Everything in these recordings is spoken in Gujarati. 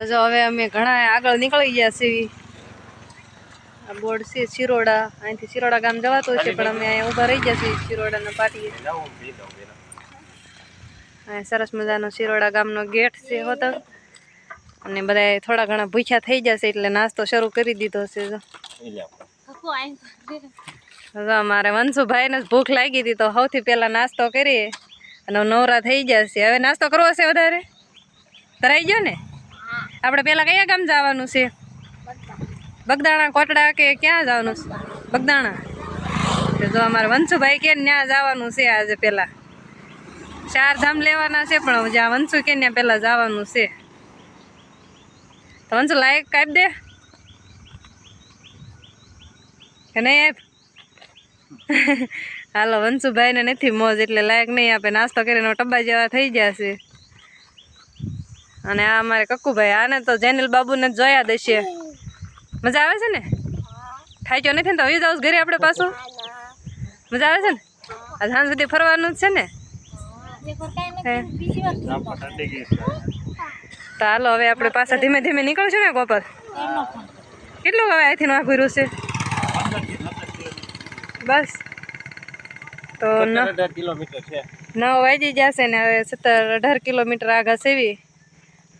જો હવે અમે ઘણા આગળ નીકળી ગયા છીએ. આ બોર્ડ છે શિરોડા. અહીંથી શિરોડા ગામ જવાતું છે પણ અમે અહીંયા ઊભા રહી ગયા છીએ શિરોડાના પાટીએ. અહીંયા સરસ મજાનો શિરોડા ગામનો ગેટ છે હોતો અને બધા થોડા ઘણા ભૂખ્યા થઈ જશે એટલે નાસ્તો શરૂ કરી દીધો છે, જો. અમારે વંશુભાઈને જ ભૂખ લાગી હતી, તો સૌથી પહેલા નાસ્તો કરીએ. અને નવરા થઈ જશે હવે નાસ્તો કરવો છે વધારે? કરાઈ ગયો ને? આપણે પહેલાં કયા ગામ જવાનું છે? બગદાણા કોટડા કે ક્યાં જવાનું છે? બગદાણા. જો અમારે વંશુભાઈ કે ત્યાં જવાનું છે આજે પહેલાં ચાર ધામ લેવાના છે, પણ જ્યાં વંશુ કે ત્યાં પહેલાં જવાનું છે. તો વંશુ લાયક કાપી દે. કે નહીં હાલો, વંશુભાઈને નથી મોજ, એટલે લાયક નહીં આપે. નાસ્તો કરીને ટબ્બા જેવા થઈ જશે અને આ અમારે કક્કુભાઈ આને તો જેનિલ બાબુને જોયા દેશે. મજા આવે છે ને? થાક્યો નથી ને તો હવે જાવ ઘરે આપણે પાછું? મજા આવે છે ને? આ સાંજ સુધી ફરવાનું જ છે ને. તો હાલો હવે આપણે પાછા ધીમે ધીમે નીકળશું ને ગોપર કેટલું હવે અહીંથી રહ્યું છે? બસ. તો નવ વાગી જશે ને હવે સત્તર અઢાર કિલોમીટર આગળ સેવી.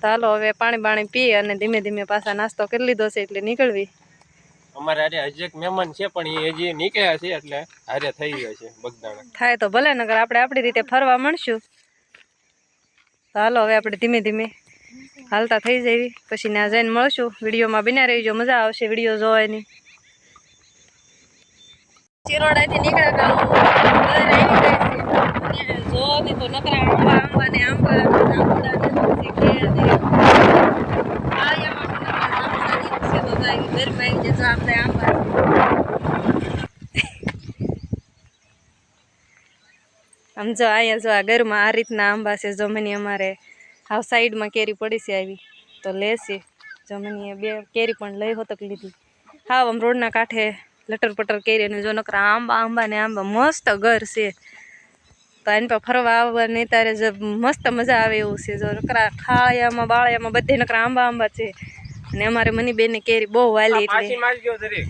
તો હાલો હવે પાણી બાણી પી અને ધીમે ધીમે પાછા નાસ્તો કરી લીધો છે એટલે નીકળવી. અમારે આજે હજી એક મહેમાન છે પણ એ હજી નીકળ્યા છે એટલે આજે થઈ ગયો છે બગદાણા. થાય તો ભલે નગર આપણે આપણી રીતે ફરવા મળશું. તો હાલો હવે આપણે ધીમે ધીમે હાલતા થઈ જઈએ પછી ત્યાં જઈને મળશું. વિડીયોમાં બિના રહીજો મજા આવશે વીડિયો જોવાની. ચિરોડાથી નીકળ્યા જો ને તો નકરા આંબા આંબા ને આંબા આંબા ને પછી કેળ ને આ યામાં તો નકરા આંબા ને છે તો જાય ઘરમાં આવી જજો આપણે આંબા જો અહીંયા જો આ ઘરમાં આ રીતના આંબા છે જમની અમારે હાવ સાઈડમાં કેરી પડી છે આવી. તો લેશે જમની મને બે કેરી પણ લઈ હોતક લીધી. હાવ આમ રોડના કાંઠે લટર પટર કેરી અને જો નકરા આંબા આંબા ને આંબા. મસ્ત ઘર છે. તો એની પર ફરવા આવવાની તારે જ મસ્ત મજા આવે એવું છે. જો નકરા ખાળિયામાં બાળિયામાં બધે નકરા આંબા આંબા છે. અને અમારે મની બેનને કેરી બહુ વાલી એટલે.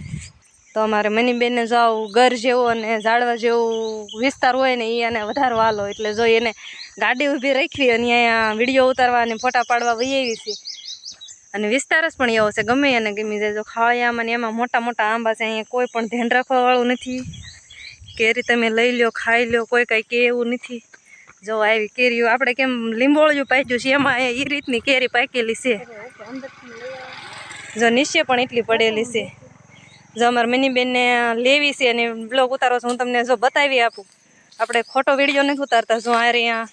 તો અમારે મનીબેનને જો આવું ઘર જેવો અને ઝાડવા જેવું વિસ્તાર હોય ને એ એને વધારે વાલો એટલે જો એને ગાડી ઊભી રાખવી અને અહીંયા વીડિયો ઉતારવા અને ફોટા પાડવા વહી આવી છે. અને વિસ્તાર જ પણ એવો છે, ગમે એને ગમી જાય. જો ખાવાયામાં ને એમાં મોટા મોટા આંબા છે, અહીંયા કોઈ પણ ધ્યાન રાખવાવાળું નથી. કેરી તમે લઈ લ્યો, ખાઈ લ્યો, કોઈ કાંઈ કે એવું નથી. જો આવી કેરીઓ આપણે કેમ લીંબોળિયું પાક્યું છે, એમાં એ રીતની કેરી પાકેલી છે. જો નીચે પણ એટલી પડેલી છે. જો અમારા મિનીબેનને લેવી છે અને બ્લોગ ઉતારો છો, હું તમને જો બતાવી આપું. આપણે ખોટો વીડિયો નથી ઉતારતા, જો આ રહ્યા.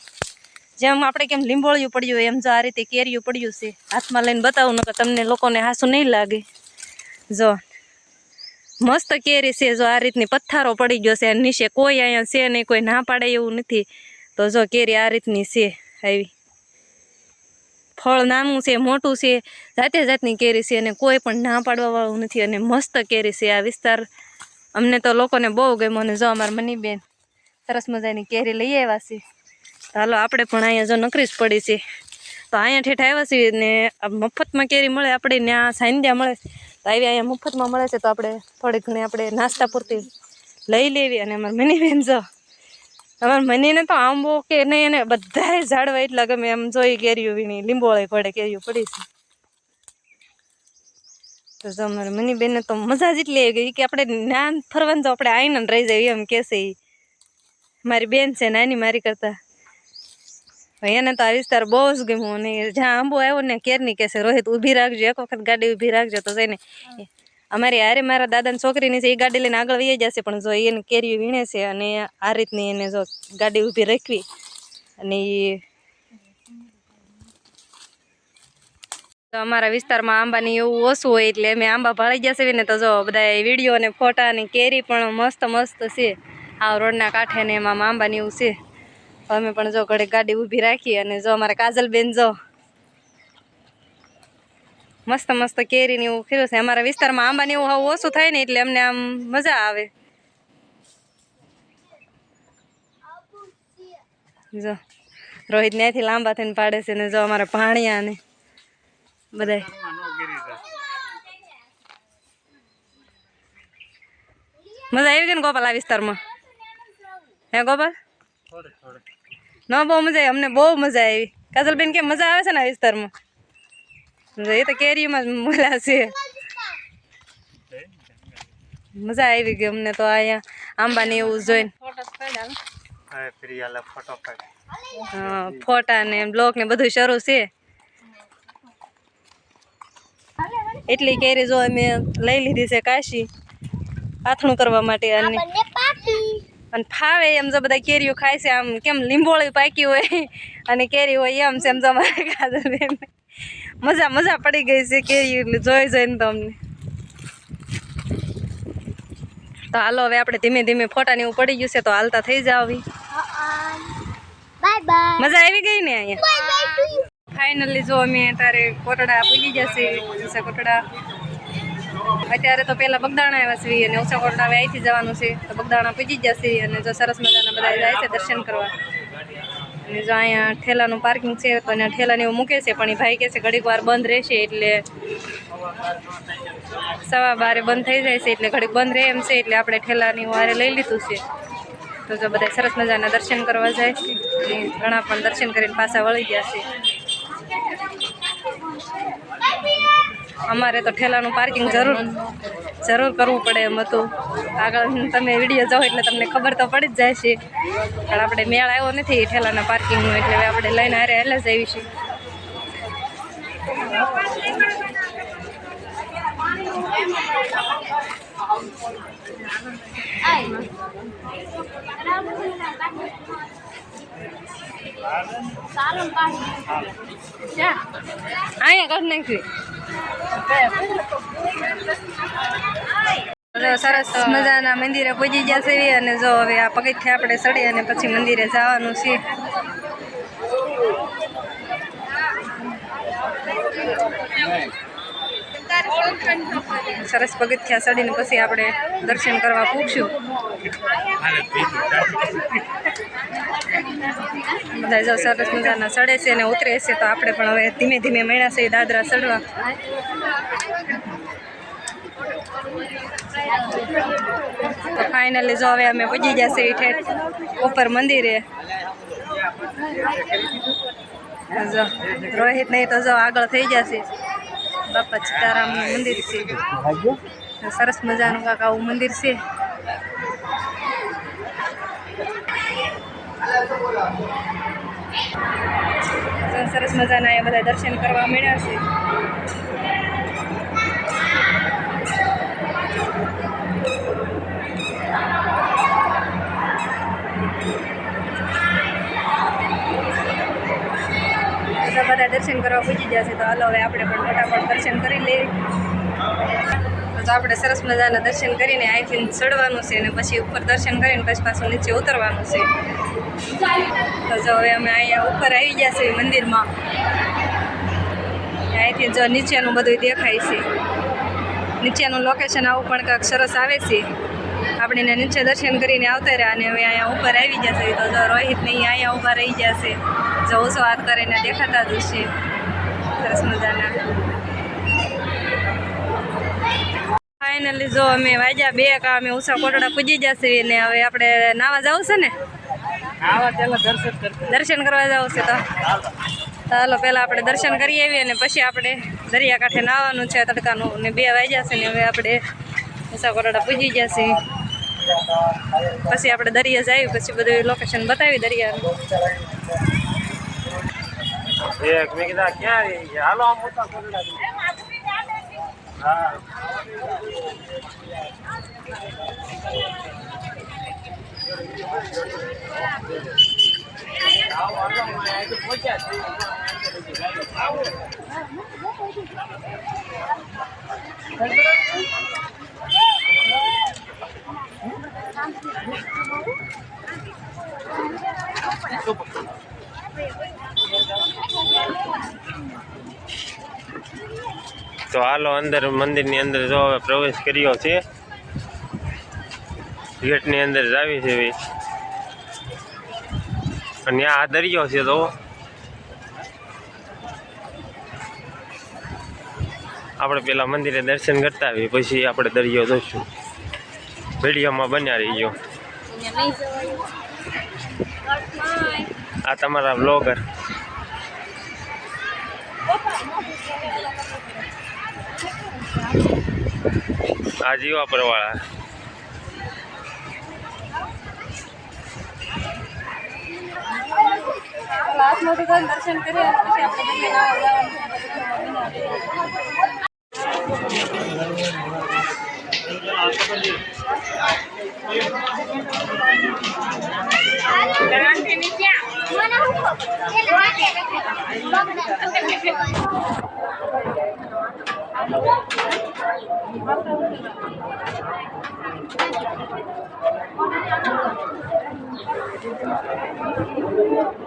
જેમ આપણે કેમ લીંબોળિયું પડ્યું એમ જો આ રીતે કેરીયું પડ્યું છે. હાથમાં લઈને બતાવું, નકર તમને લોકોને હાસું નહીં લાગે. જો, મસ્ત કેરી છે, જો આ રીતની પથ્થારો પડી ગયો છે નીચે કોઈ અહીંયા છે નહીં, કોઈ ના પાડે એવું નથી. તો જો કેરી આ રીતની છે, આવી. ફળ નાનું છે, મોટું છે, જાતે જાતની કેરી છે અને કોઈ પણ ના પાડવાવાળું નથી અને મસ્ત કેરી છે. આ વિસ્તાર અમને તો લોકોને બહુ ગમ્યો અને જો અમારા મનીબેન સરસ મજાની કેરી લઈ આવ્યા છે. હાલો, આપણે પણ અહીંયા જો નકરી જ પડી છે. તો અહીંયા ઠેઠ આવ્યા છીએ ને મફતમાં કેરી મળે આપણે ત્યાં સાંધ્યા મળે. તો આવી અહીંયા મફતમાં મળે છે તો આપણે થોડી ઘણી આપણે નાસ્તા પૂરતી લઈ લેવી અને અમારા મનીબેન જો અમારા મનીને તો આંબો કે નહીં એને બધાય ઝાડવા એટલા ગમે એમ જોઈ કેરીઓ વીણી, લીંબોળે પડે, કેરીઓ પડી છે. તો તમારે મની મનીબેનને તો મજા જ એટલી આવી ગઈ કે આપણે જ્ઞાન ફરવાનું તો આપણે આઈને રહી જાય એમ ઈ. મારી બેન છે નાની મારી કરતા. એને તો આ વિસ્તાર બહુ જ ગમ્યો અને જ્યાં આંબો આવ્યો ને કેરની કહેશે રોહિત ઊભી રાખજો, એક વખત ગાડી ઊભી રાખજો તો જઈને અમારી હારે મારા દાદાની છોકરીની છે એ ગાડી લઈને આગળ વહી જશે, પણ જો એને કેરી વીણે છે અને આ રીતની એને જો ગાડી ઊભી રાખવી અને એ તો અમારા વિસ્તારમાં આંબાની એવું ઓછું હોય એટલે અમે આંબા ભાળી જશે ને તો જો બધા વીડિયો અને ફોટા અને કેરી પણ મસ્ત મસ્ત છે. આ રોડના કાંઠે ને એમાં આંબાની એવું છે. અમે પણ જો ઘડે ગાડી ઊભી રાખી અને જો અમારા કાજલબેન જો મસ્ત મસ્ત કેરી ને એવું ખીરું છે. અમારા વિસ્તારમાં આંબા ને એવું હાવ ઓછું થાય ને એટલે અમને આમ મજા આવે. જો રોહિત ત્યાંથી લાંબા થઈને પાડે છે ને જો અમારા ભાણિયા ને બધા મજા આવી ગઈ ને ગોપાલ આ વિસ્તારમાં? હે ગોપાલ? ન બહુ મજા આવી અમને બહુ મજા આવી. કાજલબેન કેમ મજા આવે છે ને આ વિસ્તારમાં? એ તો કેરીમાં જ મળ્યા છે. મજા આવી ગઈ અમને તો અહીંયા આંબા ને એવું જોઈને. હા, ફોટા ને બ્લોક ને બધું શરૂ છે. એટલી કેરી જો અમે લઈ લીધી છે કાશી. આથણું કરવા માટે અને અને ફાવે એમ જો બધા કેરીઓ ખાય છે આમ કેમ લીંબોળી પાકી હોય? અને કેરી હોય એમ છે એમ જો અમારે કાજલબેન મજા મજા પડી ગઈ છે કેરી એટલે જોઈ જોઈને તો અમને તો હાલો હવે આપણે ધીમે ધીમે ફોટા ને એવું પડી ગયું છે તો હાલતા થઈ જાવ મજા આવી ગઈ ને અહીંયા? ફાઇનલી જો અમે તારે કોટડા પૂગી જશે કોટડા. અત્યારે તો પેલા બગદાણા આવ્યા છીએ અને ઓછા કોટડા હવે અહીંથી જવાનું છે. તો બગદાણા પૂજી જશે અને જો સરસ મજાના બધા જાય છે દર્શન કરવા. અને જો અહીંયા ઠેલાનું પાર્કિંગ છે તો અહીંયા ઠેલાને એવું મૂકે છે, પણ એ ભાઈ કહે છે ઘડીક વાર બંધ રહેશે એટલે સવા બારે બંધ થઈ જાય છે એટલે ઘડીક બંધ રહે એમ છે, એટલે આપણે ઠેલાની વારે લઈ લીધું છે. તો જો બધા સરસ મજાના દર્શન કરવા જાય છે ઘણા પણ દર્શન કરીને પાછા વળી ગયા છે. અમારે તો ઠેલાનું પાર્કિંગ જરૂર જરૂર કરવું પડે એમ હતું. આગળ તમે વીડિયો જાઓ એટલે તમને ખબર તો પડી જ જાય છે. પણ આપણે મેળ આવ્યો નથી ઠેલાના પાર્કિંગનો એટલે આપણે લઈને હારે એટલે જ આવી છીએ પાણી અહીંયા નાખ્યું સરસ મજાના મંદિરે પૂજી ગયા છે અને જો હવે આ પગથિયા આપણે ચડી અને પછી મંદિરે જવાનું છે. સરસ પગથિયા ચડીને પછી આપણે દર્શન કરવા પૂછશું બધા જો સરસ મજાના સડે છે અને ઉતરે છે તો આપણે પણ હવે ધીમે ધીમે મળ્યા છે દાદરા સડવા તો ફાઇનલી જો હવે અમે પહોંચી છે ઠેઠ ઉપર મંદિરે. જો રોહિત નહીં તો જો આગળ થઈ જશે બાપા સીતારામનું મંદિર છે. સરસ મજાનું કાંક આવું મંદિર છે. સરસ મજાના એ બધા દર્શન કરવા મળ્યા છે. બધા દર્શન કરવા પૂછી જશે તો હાલો હવે આપણે પણ ફટાફટ દર્શન કરી લઈએ. તો આપણે સરસ મજાના દર્શન કરીને અહીંથી ચડવાનું છે અને પછી ઉપર દર્શન કરીને પછી પાછું નીચે ઉતરવાનું છે. તો જો હવે અમે અહીંયા ઉપર આવી ગયા છે મંદિરમાં. અહીંથી જો નીચેનું બધું દેખાય છે. નીચેનું લોકેશન આવું પણ કાંઈક સરસ આવે છે. આપણે નીચે દર્શન કરીને આવતા રહ્યા અને હવે અહીંયા ઉપર આવી જશે તો જો રોહિત નહીં અહીંયા ઊભા રહી જશે જો ઓછો હાથ કરીને દેખાતા જ હશે. સરસ મજાના. ફાઇનલી જો અમે વાજ્યા બે, કા અમે ઉષા કોટડા પૂજી જશે ને હવે આપણે નાવા જવું છે ને? દર્શન કરવા જવું છે તો. ચાલો હાલો પહેલાં આપણે દર્શન કરી આવીએ અને પછી આપણે દરિયાકાંઠે નાવાનું છે તડકાનું. ને બે વાગ્યા છે ને હવે આપણે મુસાફરોડા પૂજી પૂજી છે પછી આપણે દરિયા જઈએ પછી બધું લોકેશન બતાવી દરિયાનું. એક મેં કીધા ક્યાં હાલો આમ હા આવો હાલો અમે આજે પહોંચ્યા છીએ. આવો. તો હાલો, અંદર મંદિરની અંદર જો હવે પ્રવેશ કર્યો છે. ગેટની અંદર જ આવી છે. હવે અને આ દરિયો છે તો આપણે પેલા મંદિરે દર્શન કરતા આવીએ, પછી આપણે દરિયો જોઈશું વિડીયોમાં બન્યા રહીજો. આ તમારા બ્લોગર આ જીવા પરવાળા હાથમાંથી કરીને દર્શન કરીએ અને પછી આપણે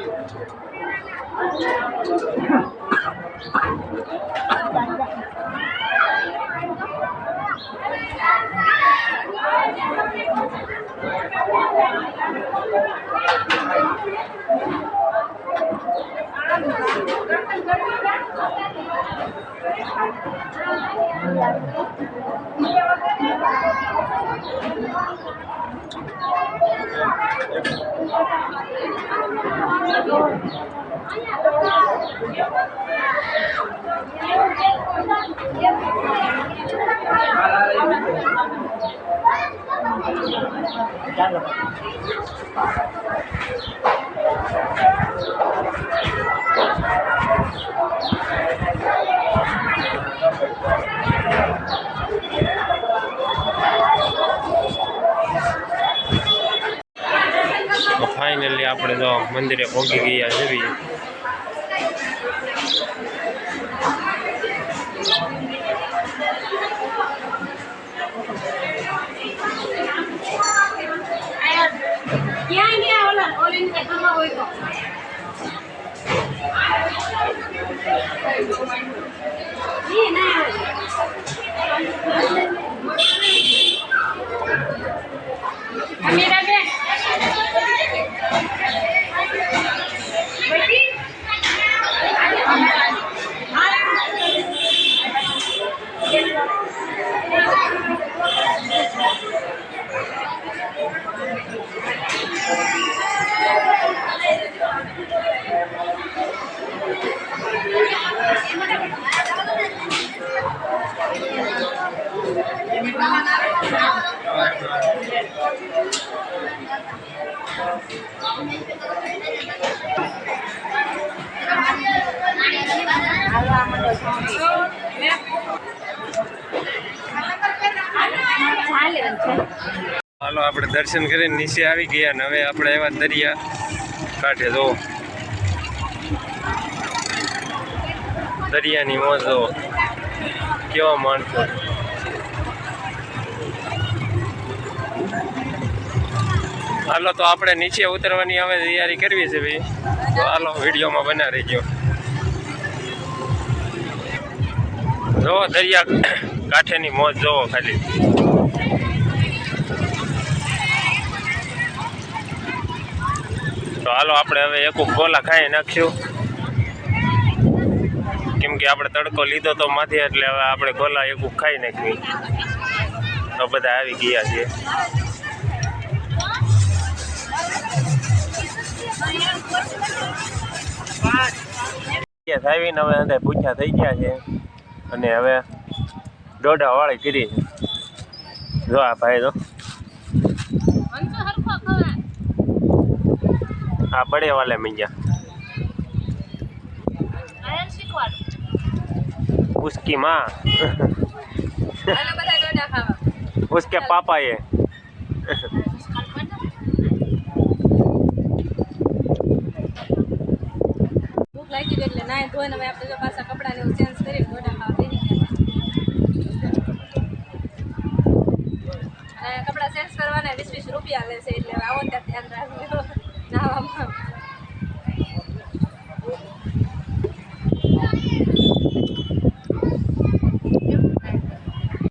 જવાનું તો ફાઇનલી આપણે તો મંદિરે પહોંચી ગયા છીએ ક્યાં ગયા ઓલા ઓરેન્જ કલરમાં હોય તો ઈ ના અમીરા બેન હાલો, આપણે દર્શન કરીને નીચે આવી ગયા ને હવે આપણે એવા દરિયા કાંઠે. જો. દરિયાની મોજ કેવા માણસો. હાલો, તો આપણે નીચે ઉતરવાની હવે તૈયારી કરવી છે ભાઈ. તો હાલો, વિડીયોમાં બના રહીજો જોવો દરિયા કાંઠેની મોજ જોવો ખાલી. તો હાલો, આપણે હવે એક ગોલા ખાઈ નાખશું કેમ કે આપણે તડકો લીધો તો માથે, એટલે હવે આપણે ગોલા એક ખાઈ નાખવી તો બધા આવી ગયા છે આવીને હવે અંદર પૂછ્યા થઈ ગયા છે. અને હવે દોઢા વાળી કરી છે. જો આ ભાઈ તો આ પડે વાલે મીંજા. ઉસકી માં ઉસકે પાપા એ નાય ધોઈને હવે આપણે જો પાછા કપડાને એવું ચેન્જ કરી બેસી અને કપડાં ચેન્જ કરવાના વીસ વીસ રૂપિયા લે છે એટલે આવો ત્યાં ધ્યાન રાખજો નાવામાં.